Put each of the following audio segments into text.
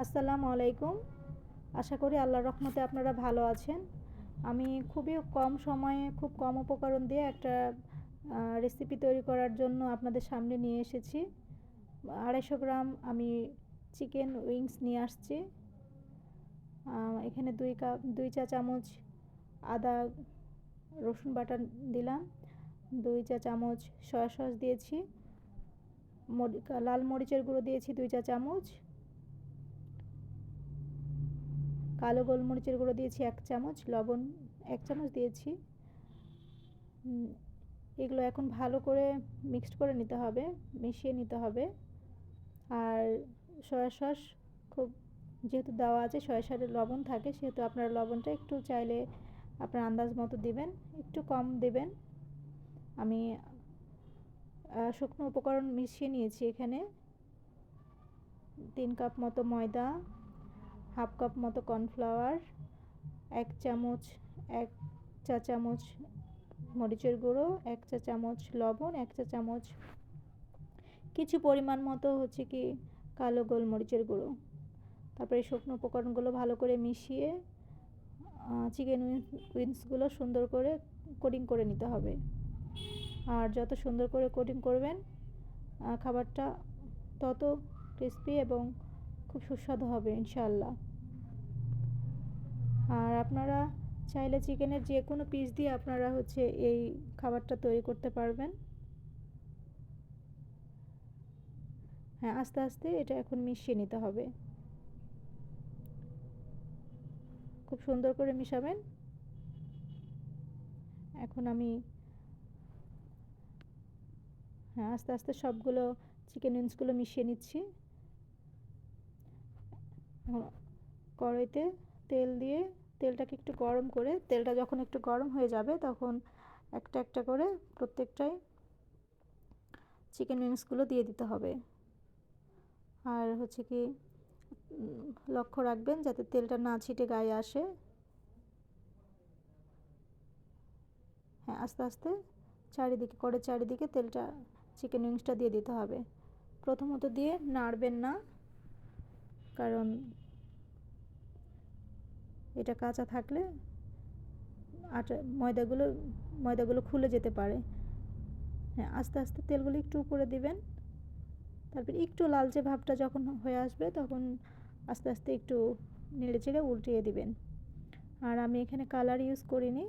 আসসালামু আলাইকুম। আশা করি আল্লাহর রহমতে আপনারা ভালো আছেন। আমি খুবই কম সময়ে, খুব কম উপকরণ দিয়ে একটা রেসিপি তৈরি করার জন্য আপনাদের সামনে নিয়ে এসেছি। আড়াইশো গ্রাম আমি চিকেন উইংস নিয়ে আসছি। এখানে দুই কাপ, দুই চা চামচ আদা রসুন বাটা দিলাম। দুই চা চামচ সয়া সস দিয়েছি। লাল মরিচের গুঁড়ো দিয়েছি, দুই চা চামচ। কালো গোলমরিচের গুঁড়ো দিয়েছি এক চামচ, লবণ এক চামচ দিয়েছি। এগুলো এখন ভালো করে মিক্সড করে নিতে হবে, মিশিয়ে নিতে হবে। আর সয়া সস খুব যেহেতু দেওয়া আছে, সয়া সসের লবণ থাকে, সেহেতু আপনার লবণটা একটু চাইলে আপনার আন্দাজ মতো দিবেন, একটু কম দেবেন। আমি শুকনো উপকরণ মিশিয়ে নিয়েছি এখানে। তিন কাপ মতো ময়দা হাফ কাপ মতো কর্নফ্লাওয়ার, এক চামচ, এক চা চামচ মরিচের গুঁড়ো, এক চা চামচ লবণ, এক চা চামচ কিছু পরিমাণ মতো হচ্ছে কি কালো গোলমরিচের গুঁড়ো। তারপরে শুকনো উপকরণগুলো ভালো করে মিশিয়ে চিকেন উইংসগুলো সুন্দর করে কোটিং করে নিতে হবে। আর যত সুন্দর করে কোটিং করবেন খাবারটা তত ক্রিস্পি এবং খুব সুস্বাদু হবে ইনশাল্লাহ আর আপনারা চাইলে চিকেনের যে কোনো পিস দিয়ে আপনারা হচ্ছে এই খাবারটা তৈরি করতে পারবেন। হ্যাঁ আস্তে আস্তে এটা এখন মিশিয়ে নিতে হবে। খুব সুন্দর করে মিশাবেন। এখন আমি হ্যাঁ আস্তে আস্তে সবগুলো চিকেন উইংসগুলো মিশিয়ে নিচ্ছি। কড়াইতে তেল দিয়ে তেলটাকে একটু গরম করে, তেলটা যখন একটু গরম হয়ে যাবে তখন একটা একটা করে প্রত্যেকটাই চিকেন উইংসগুলো দিয়ে দিতে হবে। আর হচ্ছে কি লক্ষ্য রাখবেন যাতে তেলটা না ছিটে গায়ে আসে। হ্যাঁ আস্তে আস্তে চারিদিকে করে চারিদিকে তেলটা চিকেন উইংসটা দিয়ে দিতে হবে। প্রথমত দিয়ে নাড়বেন না। কারণ এটা কাঁচা থাকলে আটা, ময়দাগুলো ময়দাগুলো খুলে যেতে পারে। হ্যাঁ আস্তে আস্তে তেলগুলো একটু উপরে দিবেন। তারপর একটু লালচে ভাবটা যখন হয়ে আসবে তখন আস্তে আস্তে একটু নেড়ে চেড়ে উল্টিয়ে দিবেন। আর আমি এখানে কালার ইউজ করিনি।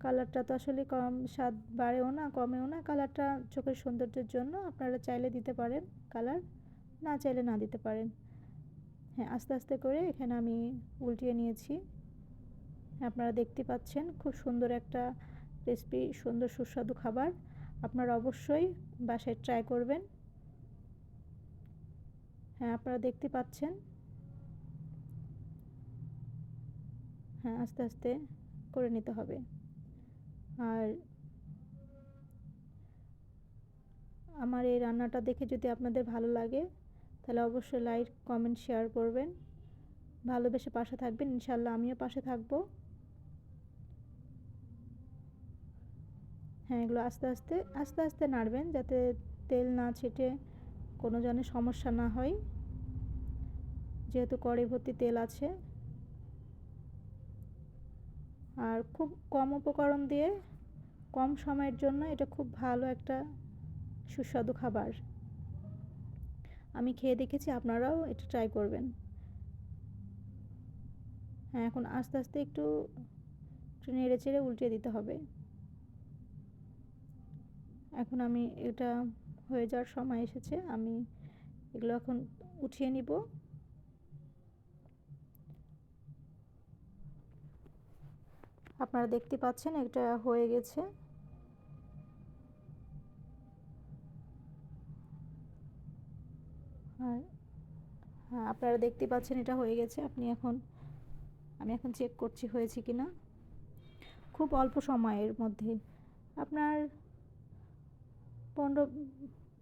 কালারটা তো আসলে কম, স্বাদ বাড়েও না, কমেও না। কালারটা চোখের সৌন্দর্যের জন্য আপনারা চাইলে দিতে পারেন কালার। না চাইলে না দিতে পারেন। হ্যাঁ আস্তে আস্তে করে এখানে আমি উল্টিয়ে নিয়েছি। আপনারা দেখতে পাচ্ছেন খুব সুন্দর একটা রেসিপি, সুন্দর সুস্বাদু খাবার। আপনারা অবশ্যই বাসায় ট্রাই করবেন। হ্যাঁ আপনারা দেখতে পাচ্ছেন। হ্যাঁ আস্তে আস্তে করে নিতে হবে। আর আমার এই রান্নাটা দেখে যদি আপনাদের ভালো লাগে তাহলে অবশ্যই লাইক, কমেন্ট, শেয়ার করবেন। ভালোবেসে পাশে থাকবেন। ইনশাল্লাহ আমিও পাশে থাকব। হ্যাঁ এগুলো আস্তে আস্তে আস্তে আস্তে নাড়বেন যাতে তেল না ছিটে কোনো জনের সমস্যা না হয়। যেহেতু কড়াই ভর্তি তেল আছে। আর খুব কম উপকরণ দিয়ে কম সময়ের জন্য এটা খুব ভালো একটা সুস্বাদু খাবার। আমি খেয়ে দেখেছি, আপনারাও এটা ট্রাই করবেন। হ্যাঁ এখন আস্তে আস্তে একটু একটু নেড়ে চেড়ে উল্টে দিতে হবে। এখন আমি এটা হয়ে যাওয়ার সময় এসেছে, আমি এগুলো এখন উঠিয়ে নিব। আপনারা দেখতে পাচ্ছেন, এটা হয়ে গেছে। আপনারা দেখতে পাচ্ছেন এটা হয়ে গেছে। আপনি এখন, আমি এখন চেক করছি হয়েছে কি না খুব অল্প সময়ের মধ্যে। আপনার পনেরো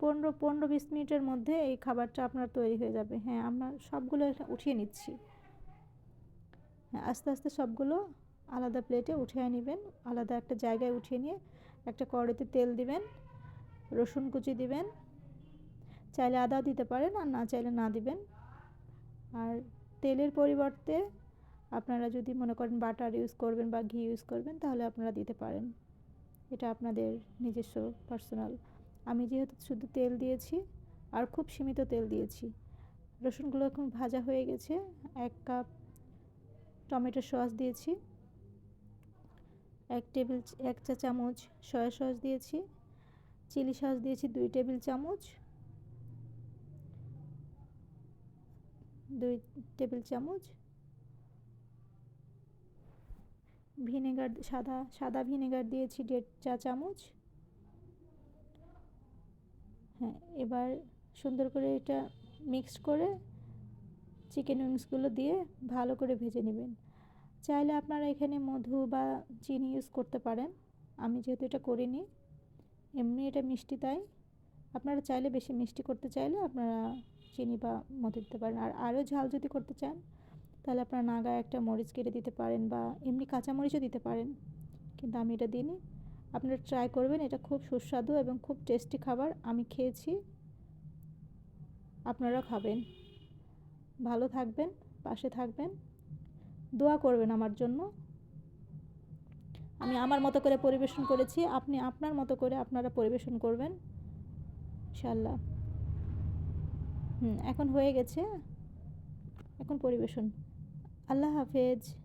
পনেরো পনেরো, বিশ মিনিটের মধ্যে এই খাবারটা আপনার তৈরি হয়ে যাবে। হ্যাঁ আমরা সবগুলো উঠিয়ে নিচ্ছি। হ্যাঁ আস্তে আস্তে সবগুলো আলাদা প্লেটে উঠিয়ে নেবেন। আলাদা একটা জায়গায় উঠিয়ে নিয়ে একটা কড়াইতে তেল দিবেন, রসুন কুচি দিবেন। চাইলে আদাও দিতে পারেন আর না চাইলে না দিবেন। আর তেলের পরিবর্তে আপনারা যদি মনে করেন বাটার ইউজ করবেন বা ঘি ইউজ করবেন, তাহলে আপনারা দিতে পারেন। এটা আপনাদের নিজস্ব পার্সোনাল। আমি যেহেতু শুধু তেল দিয়েছি আর খুব সীমিত তেল দিয়েছি। রসুনগুলো এখন ভাজা হয়ে গেছে। এক কাপ টমেটো সস দিয়েছি। এক টেবিল, এক চা চামচ সয়া সস দিয়েছি। চিলি সস দিয়েছি দুই টেবিল চামচ। দুই টেবিল চামচ। ভিনেগার, সাদা সাদা ভিনেগার দিয়েছি দেড় চা চামচ। হ্যাঁ এবার সুন্দর করে এটা মিক্সড করে চিকেন উইংসগুলো দিয়ে ভালো করে ভেজে নেবেন। চাইলে আপনারা এখানে মধু বা চিনি ইউজ করতে পারেন। আমি যেহেতু এটা করিনি, এমনি এটা মিষ্টি তাই। আপনারা চাইলে বেশি মিষ্টি করতে চাইলে আপনারা চিনি বা মধু দিতে পারেন। আর আরও ঝাল যদি করতে চান, তাহলে আপনারা নাগায় একটা মরিচ কেটে দিতে পারেন বা এমনি কাঁচা মরিচও দিতে পারেন। কিন্তু আমি এটা দিইনি। আপনারা ট্রাই করবেন, এটা খুব সুস্বাদু এবং খুব টেস্টি খাবার। আমি খেয়েছি আপনারা খাবেন। ভালো থাকবেন, পাশে থাকবেন। দোয়া করবেন আমার জন্য। আমি আমার মতো করে পরিবেশন করেছি, আপনি আপনার মতো করে আপনারা পরিবেশন করবেন। ইনশাল্লাহ হুম এখন হয়ে গেছে। এখন পরিবেশন। আল্লাহ হাফেজ।